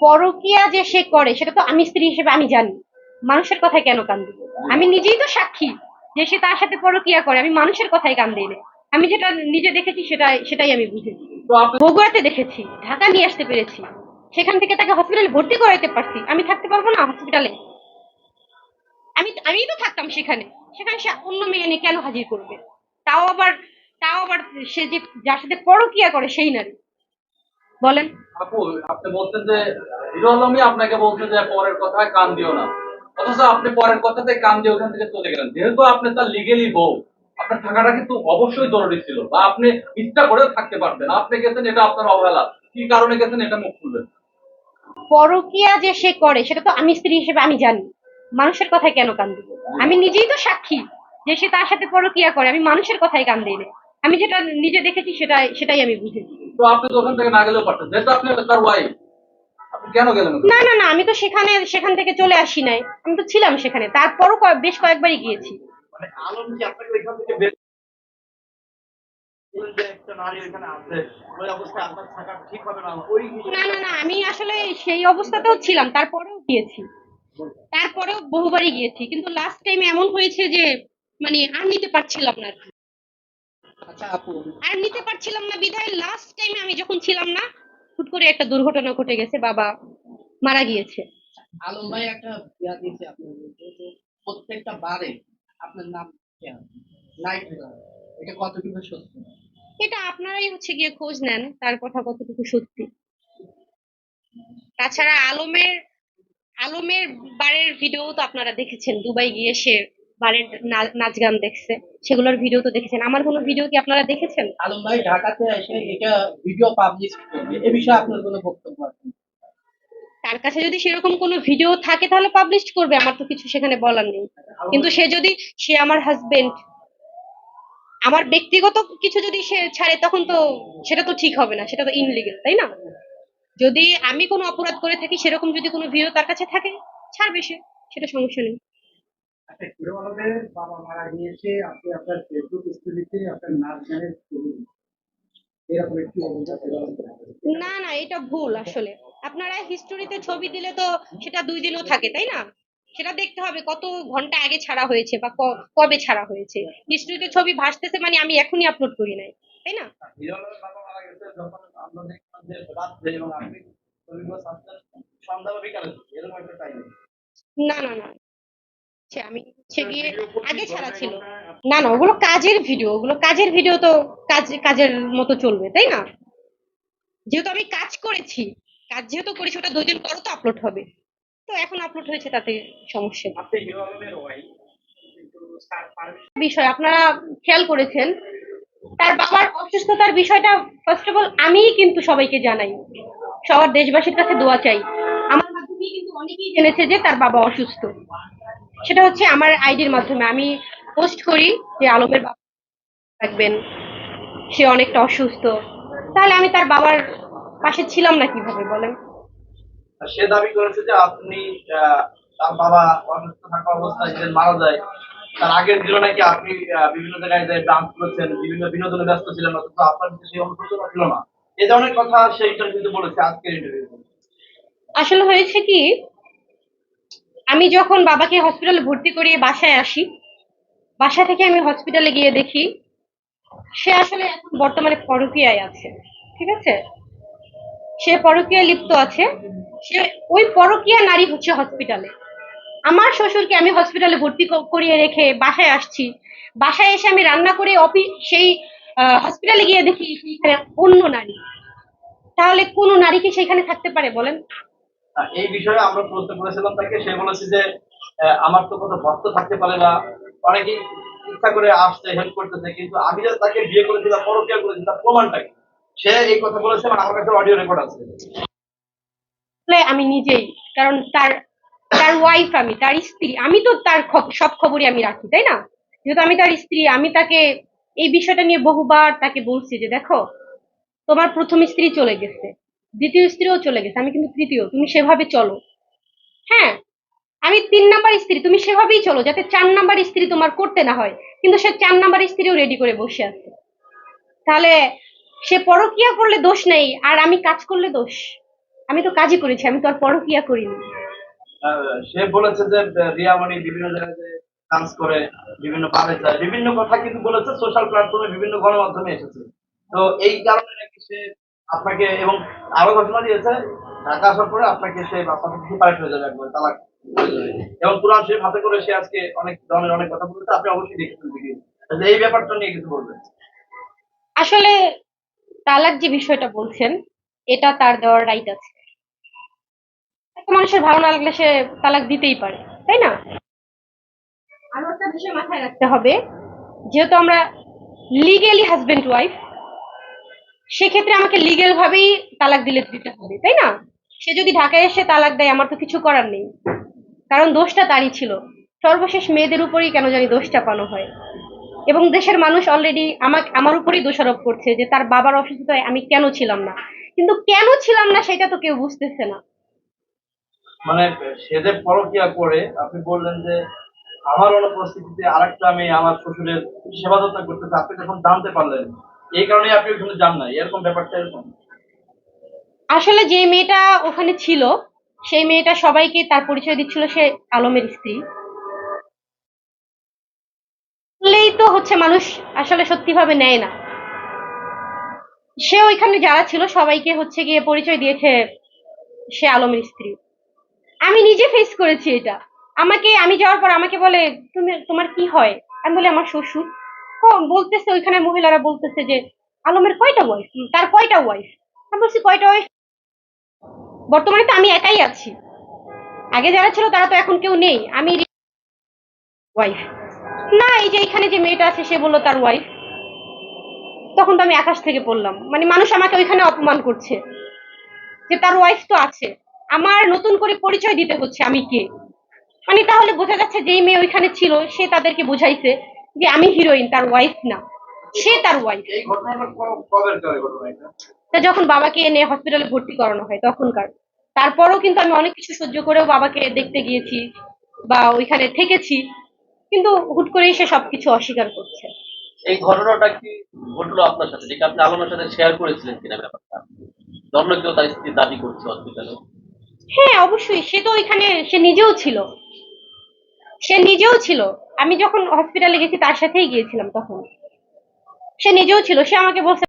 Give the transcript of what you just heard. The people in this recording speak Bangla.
পরকিয়া যে সে করে, সেটা তো আমি স্ত্রী হিসেবে আমি জানি। মানুষের কথায় কেন কান দিব আমি নিজেই তো সাক্ষী যে সে তার সাথে পরকিয়া করে, আমি মানুষের কথায় কান দিই না আমি যেটা নিজে দেখেছি সেটা সেটাই আমি বুঝেছি। বগুড়াতে দেখেছি, ঢাকা নিয়ে আসতে পেরেছি। সেখান থেকে তাকে হসপিটালে ভর্তি করাইতে পারছি। আমি থাকতে পারব না হসপিটালে আমি আমি তো থাকতাম সেখানে। সেখানে সে অন্য মেয়ে নিয়ে কেন হাজির করবে? তাও আবার তাও আবার সে যে, যার সাথে পরকিয়া করে, সেই নারী। বলেন। আপু আপনি বলছেন যে হিরো আলমই আপনাকে বলছে যে পরের কথায় কান দিও না। অথচ আপনি পরের কথাতে কান দিয়ে ওখান থেকে চলে গেলেন। যেহেতু আপনি তার লিগেলি বউ আপনার থাকাটা কিন্তু অবশ্যই জরুরি ছিল বা আপনি ইচ্ছা করেও থাকতে পারতেন আপনি গেছেন এটা আপনার অবহেলা। কি কারণে গেছেন এটা মুখ খুলবেন। পরকিয়া যে সে করে সেটা তো আমি স্ত্রী হিসেবে আমি জানি। মানুষের কথায় কেন কান দিব? আমি নিজেই তো সাক্ষী যে সে তার সাথে পরকিয়া করে। আমি মানুষের কথায় কান দিই না আমি যেটা নিজে দেখেছি সেটাই সেটাই আমি বুঝেছি। তো আপনি তো ওখান থেকে না গেলেও পারতেন। যেহেতু আপনি তার ওয়াইফ আপনি কেন গেলেন না না না আমি তো সেখানে সেখান থেকে চলে আসি নাই। আমি তো ছিলাম সেখানে। তারপরও বেশ কয়েকবারই গিয়েছি। মানে আলম কি আপনাকে এখান থেকে বের না? না না না আমি আসলে সেই অবস্থাতেও ছিলাম। তারপরেও গিয়েছি। তারপরেও বহুবারই গিয়েছি। কিন্তু লাস্ট টাইমে এমন হয়েছে যে মানে আর নিতে পারছিলাম না আর আচ্ছা আপু। আর নিতে পারছিলাম না। বিধায় লাস্ট যখন ছিলাম না হুট করে একটা দুর্ঘটনা ঘটে গেছে বাবা মারা গিয়েছে। আলম ভাই একটা ইয়া দিয়েছে আপনার প্রত্যেকটা বারে আপনার নাম নাইট এটা কতটুকু সত্যি? এটা আপনারাই হচ্ছে গিয়ে খোঁজ নেন তার কথা কতটুকু সত্যি। তাছাড়া আলমের আলমের বারের ভিডিও তো আপনারা দেখেছেন দুবাই গিয়ে সে বারের নাচ গান দেখছে। সেগুলোর ভিডিও তো দেখেছেন। আমার কোনো ভিডিও কি আপনারা দেখেছেন? আলম ভাই ঢাকাতে এসে এটা ভিডিও পাবলিশ করবে। এ বিষয়ে আপনার কোনো বক্তব্য আছে? তার কাছে যদি সেরকম কোনো ভিডিও থাকে তাহলে পাবলিশ করবে। আমার তো কিছু সেখানে বলার নেই। কিন্তু সে যদি সে আমার হাজবেন্ড আমার ব্যক্তিগত কিছু যদি সে ছাড়ে তখন তো সেটা তো ঠিক হবে না। সেটা তো ইনলিগেল তাই না? যদি আমি কোনো অপরাধ করে থাকি সেরকম যদি কোনো ভিডিও তার কাছে থাকে ছাড়বে সে। সেটা সমস্যা নেই। আচ্ছা বাবা মারা গিয়েছে আপনি আপনার ফেসবুক স্টোরিতে আপনার নাচ গানের ছবি এরকম একটি অভিযোগ হিরো আলম করেছে। না না এটা ভুল আসলে। আপনারা হিস্টোরিতে ছবি দিলে তো সেটা দুই দিনও থাকে তাই না? সেটা দেখতে হবে কত ঘণ্টা আগে ছাড়া হয়েছে বা কবে ছাড়া হয়েছে। হিস্টোরিতে ছবি ভাসতেছে মানে আমি এখনই আপলোড করি নাই তাই না? না না না সে আমি হচ্ছে গিয়ে আগে ছাড়া ছিল। না না ওগুলো কাজের ভিডিও ওগুলো কাজের ভিডিও তো কাজ কাজের মতো চলবে তাই না? যেহেতু আমি কাজ করেছি কাজ যেহেতু করেছি ওটা দুই দিন পরও তো আপলোড হবে। তো এখন আপলোড হয়েছে তাতে সমস্যা বিষয় আপনারা খেয়াল করেছেন তার বাবার অসুস্থতার বিষয়টা ফার্স্ট অফ অল আমিই কিন্তু সবাইকে জানাই। সবার দেশবাসীর কাছে দোয়া চাই। আমার মাধ্যমেই কিন্তু অনেকেই জেনেছে যে তার বাবা অসুস্থ। সেটা হচ্ছে আমার আইডির মাধ্যমে। আমি পোস্ট করি যে আলমের বাবা থাকবেন সে অনেকটা অসুস্থ। তাহলে আমি তার বাবার পাশে ছিলাম না কীভাবে বলেন? সে দাবি করেছে যে আপনি তার বাবা অসুস্থ থাকা অবস্থায় যেদিন মারা যায় তার আগের দিনও নাকি আপনি বিভিন্ন জায়গায় যে ডান্স করেছেন বিভিন্ন বিনোদনে ব্যস্ত ছিলেন অথচ আপনার কিন্তু সেই অনুপ্রেরণা ছিল না। এই ধরনের কথা সে ইন্টারভিউতে বলেছে আজকের ইন্টারভিউতে আসলে হয়েছে কি আমি যখন বাবাকে হসপিটালে ভর্তি করিয়ে বাসায় আসি, বাসা থেকে আমি হসপিটালে গিয়ে দেখি, সে আসলে এখন বর্তমানে পরকীয়ায় আছে, ঠিক আছে? সে পরকীয়ায় লিপ্ত আছে, সে ওই পরকীয়া নারী হচ্ছে হসপিটালে আমার শ্বশুরকে আমি হসপিটালে ভর্তি করিয়ে রেখে বাসায় আসছি। বাসায় এসে আমি রান্না করে অফি সেই হসপিটালে গিয়ে দেখি সেইখানে অন্য নারী। তাহলে কোন নারী কি সেখানে থাকতে পারে বলেন? এই বিষয়ে আমরা প্রশ্ন করেছিলাম তাকে, সে বলেছে যে আমার তো কত ভক্ত থাকতে পারে না। অনেকেই ইচ্ছা করে আসছে হেল্প করতেছে, কিন্তু আমি যে তাকে বিয়ে করেছি বা পরকিয়া করেছি, তার প্রমাণটা কি? সে এই কথা বলেছে মানে আমার কাছে অডিও রেকর্ড আছে। আসলে আমি নিজেই, কারণ তার তার ওয়াইফ আমি, তার স্ত্রী, আমি তো তার সব খবরই আমি রাখি, তাই না? যেহেতু আমি তার স্ত্রী, আমি তাকে এই বিষয়টা নিয়ে বহুবার তাকে বলছি যে, দেখো, তোমার প্রথম স্ত্রী চলে গেছে। দ্বিতীয় স্ত্রীও চলে গেছে, আমি কিন্তু তৃতীয়, তুমি সেভাবে চলো। হ্যাঁ আমি তিন নাম্বার স্ত্রী, তুমি সেভাবেই চলো, যাতে চার নাম্বার স্ত্রী তোমার করতে না হয়। কিন্তু সে চার নাম্বার স্ত্রীও রেডি করে বসে আছে। তাহলে সে পরকিয়া করলে দোষ নেই, আর আমি কাজ করলে দোষ। আমি তো কাজই করেছি, আমি তো আর পরকিয়া করিনি। সে বলেছে যে, রিয়ামণি বিভিন্ন জায়গায় ডান্স করে, বিভিন্ন যায়, বিভিন্ন কথা কিন্তু বলেছে সোশ্যাল প্ল্যাটফর্মে বিভিন্ন গণমাধ্যমে এসেছে। তো এই কারণে নাকি সে আপনাকে এবং আরও ঘটনা দিয়েছে ঢাকা আসার পরে আপনাকে সে বাসা থেকে হয়ে যাবে একবার, তালাক। এবং কোরআন শরীফ হাতে করে সে আজকে অনেক ধরনের অনেক কথা বলেছে, আপনি অবশ্যই দেখেছেন ভিডিও এই ব্যাপারটা নিয়ে কিছু বলবেন? আসলে তালাক যে বিষয়টা বলছেন, এটা তার দেওয়ার রাইট আছে। একটা মানুষের ভালো না লাগলে সে তালাক দিতেই পারে, তাই না? আরও একটা বিষয় মাথায় রাখতে হবে, যেহেতু আমরা লিগেলি হাজবেন্ড ওয়াইফ সেক্ষেত্রে আমাকে লিগেল ভাবেই তালাক দিলে দিতে হবে, তাই না? সে যদি ঢাকায় এসে তালাক দেয়, আমার তো কিছু করার নেই। কারণ দোষটা তারই ছিল। সর্বশেষ মেয়েদের উপরেই কেন জানি দোষ চাপানো হয়। এবং দেশের মানুষ অলরেডি আমাকে আমার উপরেই দোষারোপ করছে যে তার বাবার অসুস্থতায় আমি কেন ছিলাম না? কিন্তু কেন ছিলাম না সেটা তো কেউ বুঝতেছে না। মানে সে যে পরকিয়া করে আপনি বললেন যে আমার অনুপস্থিতিতে আরেকটা মেয়ে আমার শ্বশুরের সেবা করতেছে, আপনি যখন জানতে পারলেন। এই কারণে আপনি ওখানে যান না, এরকম ব্যাপারটা এরকম। আসলে যে মেয়েটা ওখানে ছিল, সেই মেয়েটা সবাইকে তার পরিচয় দিচ্ছিল, সে আলমের স্ত্রী। বললেই তো হচ্ছে মানুষ আসলে সত্যিভাবে নেয় না। সে ওইখানে যারা ছিল, সবাইকে হচ্ছে গিয়ে পরিচয় দিয়েছে সে আলমের স্ত্রী। আমি নিজে ফেস করেছি এটা। আমাকে, আমি যাওয়ার পর আমাকে বলে, তুমি, তোমার কি হয়? আমি বলি, আমার শ্বশুর। বলতেছে, ওইখানে মহিলারা বলতেছে যে, আলমের কয়টা ওয়াইফ তার কয়টা ওয়াইফ আমি বলছি, কয়টা ওয়াইফ বর্তমানে তো আমি একাই আছি। আগে যারা ছিল, তারা তো এখন কেউ নেই। আমি ওয়াইফ না, এই যে এখানে যে মেয়েটা আছে, সে বলল তার ওয়াইফ তখন তো আমি আকাশ থেকে পড়লাম। মানে মানুষ আমাকে ওইখানে অপমান করছে। যে তার ওয়াইফ তো আছে। আমার নতুন করে পরিচয় দিতে হচ্ছে আমি কে? মানে তাহলে বোঝা যাচ্ছে যেই মেয়ে ওইখানে ছিল, সে তাদেরকে বুঝাইছে। যে আমি হিরোইন তার ওয়াইফ না। সে তার ওয়াইফ এই ঘটনাটা ক- কবের কার ঘটনা এটা? তা যখন বাবাকে এনে হসপিটালে ভর্তি করানো হয় তখনকার। তারপরেও কিন্তু আমি অনেক কিছু সহ্য করেও বাবাকে দেখতে গিয়েছি বা ওইখানে থেকেছি। কিন্তু হুট করেই সে সবকিছু অস্বীকার করছে। এই ঘটনাটা কি ঘটলো আপনার সাথে? যেটা আপনি আলমের সাথে শেয়ার করেছিলেন কিনা ব্যাপারটা? অন্য কেউ তার স্ত্রী দাবি করছে হসপিটালে হ্যাঁ অবশ্যই। সে তো ওইখানে সে নিজেও ছিল। সে নিজেও ছিল। আমি যখন হসপিটালে গেছি, তার সাথেই গিয়েছিলাম তখন। সে নিজেও ছিল। সে আমাকে বলছে